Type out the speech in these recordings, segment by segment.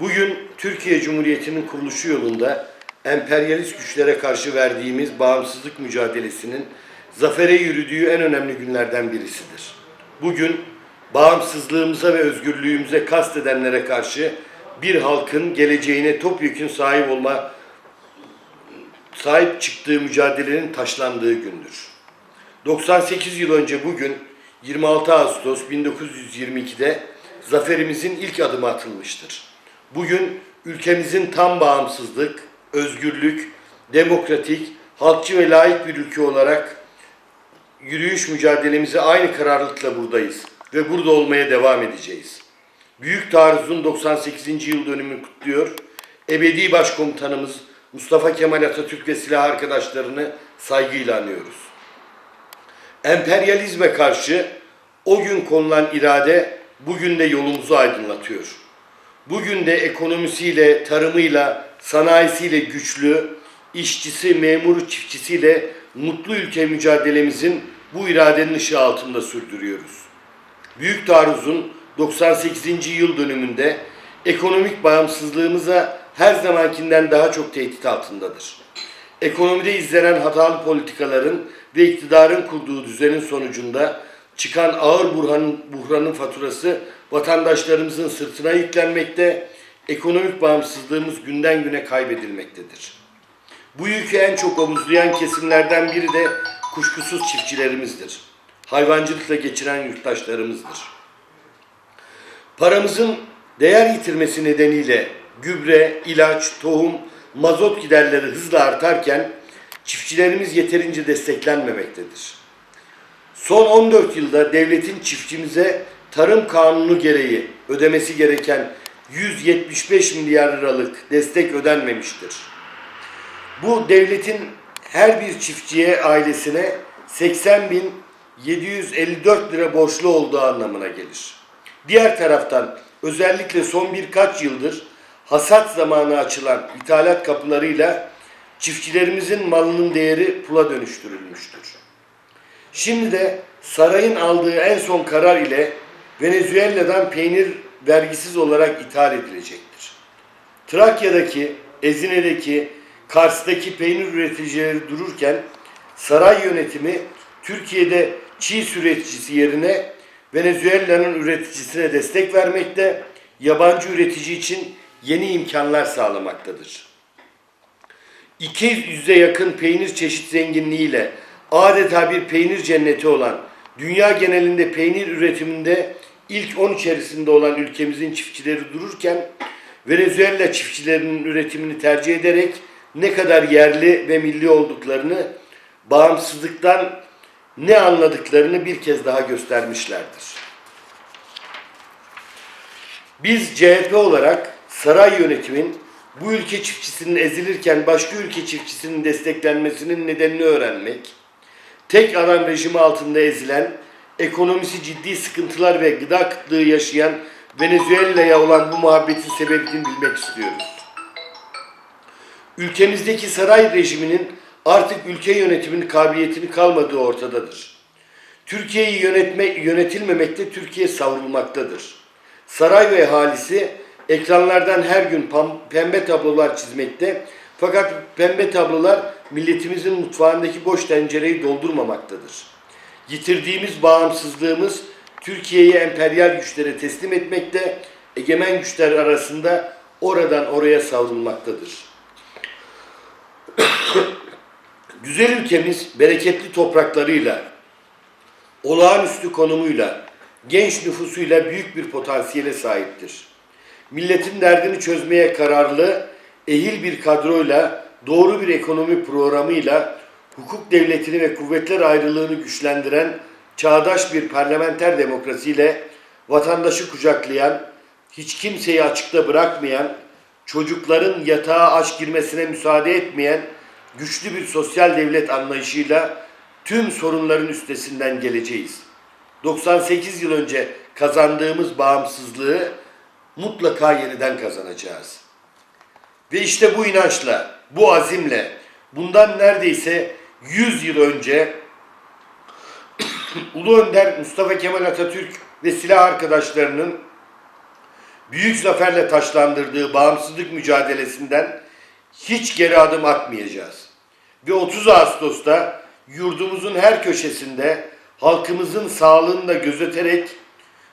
Bugün Türkiye Cumhuriyeti'nin kuruluşu yolunda emperyalist güçlere karşı verdiğimiz bağımsızlık mücadelesinin zafere yürüdüğü en önemli günlerden birisidir. Bugün bağımsızlığımıza ve özgürlüğümüze kastedenlere karşı bir halkın geleceğine topyekun sahip olma sahip çıktığı mücadelenin taşlandığı gündür. 98 yıl önce bugün 26 Ağustos 1922'de zaferimizin ilk adımı atılmıştır. Bugün ülkemizin tam bağımsızlık, özgürlük, demokratik, halkçı ve layık bir ülke olarak yürüyüş mücadelemize aynı kararlılıkla buradayız ve burada olmaya devam edeceğiz. Büyük taarruzun 98. yıl dönümünü kutluyor. Ebedi Başkomutanımız Mustafa Kemal Atatürk ve silah arkadaşlarını saygıyla anıyoruz. Emperyalizme karşı o gün konulan irade bugün de yolumuzu aydınlatıyor. Bugün de ekonomisiyle, tarımıyla, sanayisiyle güçlü, işçisi, memuru, çiftçisiyle mutlu ülke mücadelemizin bu iradenin ışığı altında sürdürüyoruz. Büyük Taarruz'un 98. yıl dönümünde ekonomik bağımsızlığımıza her zamankinden daha çok tehdit altındadır. Ekonomide izlenen hatalı politikaların ve iktidarın kurduğu düzenin sonucunda çıkan ağır buhranın, buhranın faturası vatandaşlarımızın sırtına yüklenmekte, ekonomik bağımsızlığımız günden güne kaybedilmektedir. Bu yükü en çok omuzlayan kesimlerden biri de kuşkusuz çiftçilerimizdir. Hayvancılıkla geçiren yurttaşlarımızdır. Paramızın değer yitirmesi nedeniyle gübre, ilaç, tohum, mazot giderleri hızla artarken çiftçilerimiz yeterince desteklenmemektedir. Son 14 yılda devletin çiftçimize tarım kanunu gereği ödemesi gereken 175 milyar liralık destek ödenmemiştir. Bu devletin her bir çiftçiye ailesine 80 bin 754 lira borçlu olduğu anlamına gelir. Diğer taraftan özellikle son birkaç yıldır hasat zamanı açılan ithalat kapılarıyla çiftçilerimizin malının değeri pula dönüştürülmüştür. Şimdi de sarayın aldığı en son karar ile Venezuela'dan peynir vergisiz olarak ithal edilecektir. Trakya'daki, Ezine'deki, Kars'taki peynir üreticileri dururken saray yönetimi Türkiye'de çiğ üreticisi yerine Venezuela'nın üreticisine destek vermekte, yabancı üretici için yeni imkanlar sağlamaktadır. 200'e yakın peynir çeşit zenginliğiyle adeta bir peynir cenneti olan, dünya genelinde peynir üretiminde ilk 10 içerisinde olan ülkemizin çiftçileri dururken, Venezuela çiftçilerinin üretimini tercih ederek ne kadar yerli ve milli olduklarını, bağımsızlıktan ne anladıklarını bir kez daha göstermişlerdir. Biz CHP olarak saray yönetimin bu ülke çiftçisinin ezilirken başka ülke çiftçisinin desteklenmesinin nedenini öğrenmek, tek adam rejimi altında ezilen, ekonomisi ciddi sıkıntılar ve gıda kıtlığı yaşayan Venezuela'ya olan bu muhabbetin sebebini bilmek istiyoruz. Ülkemizdeki saray rejiminin artık ülke yönetiminin kabiliyetini kalmadığı ortadadır. Türkiye'yi yönetme, yönetilmemekte Türkiye savrulmaktadır. Saray ve ahalisi ekranlardan her gün pembe tablolar çizmekte fakat pembe tablolar milletimizin mutfağındaki boş tencereyi doldurmamaktadır. Yitirdiğimiz bağımsızlığımız Türkiye'yi emperyal güçlere teslim etmekte, egemen güçler arasında oradan oraya savrulmaktadır. Güzel ülkemiz bereketli topraklarıyla, olağanüstü konumuyla, genç nüfusuyla büyük bir potansiyele sahiptir. Milletin derdini çözmeye kararlı, ehil bir kadroyla, doğru bir ekonomi programıyla, hukuk devletini ve kuvvetler ayrılığını güçlendiren çağdaş bir parlamenter demokrasiyle vatandaşı kucaklayan, hiç kimseyi açıkta bırakmayan, çocukların yatağa aç girmesine müsaade etmeyen güçlü bir sosyal devlet anlayışıyla tüm sorunların üstesinden geleceğiz. 98 yıl önce kazandığımız bağımsızlığı mutlaka yeniden kazanacağız. Ve işte bu inançla, bu azimle bundan neredeyse 100 yıl önce Ulu Önder Mustafa Kemal Atatürk ve silah arkadaşlarının büyük zaferle taşlandırdığı bağımsızlık mücadelesinden hiç geri adım atmayacağız. Ve 30 Ağustos'ta yurdumuzun her köşesinde halkımızın sağlığını da gözeterek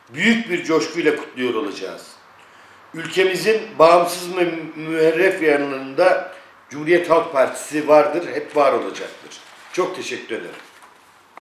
büyük bir coşkuyla kutluyor olacağız. Ülkemizin bağımsız ve müerref yanlarında Cumhuriyet Halk Partisi vardır, hep var olacaktır. Çok teşekkür ederim.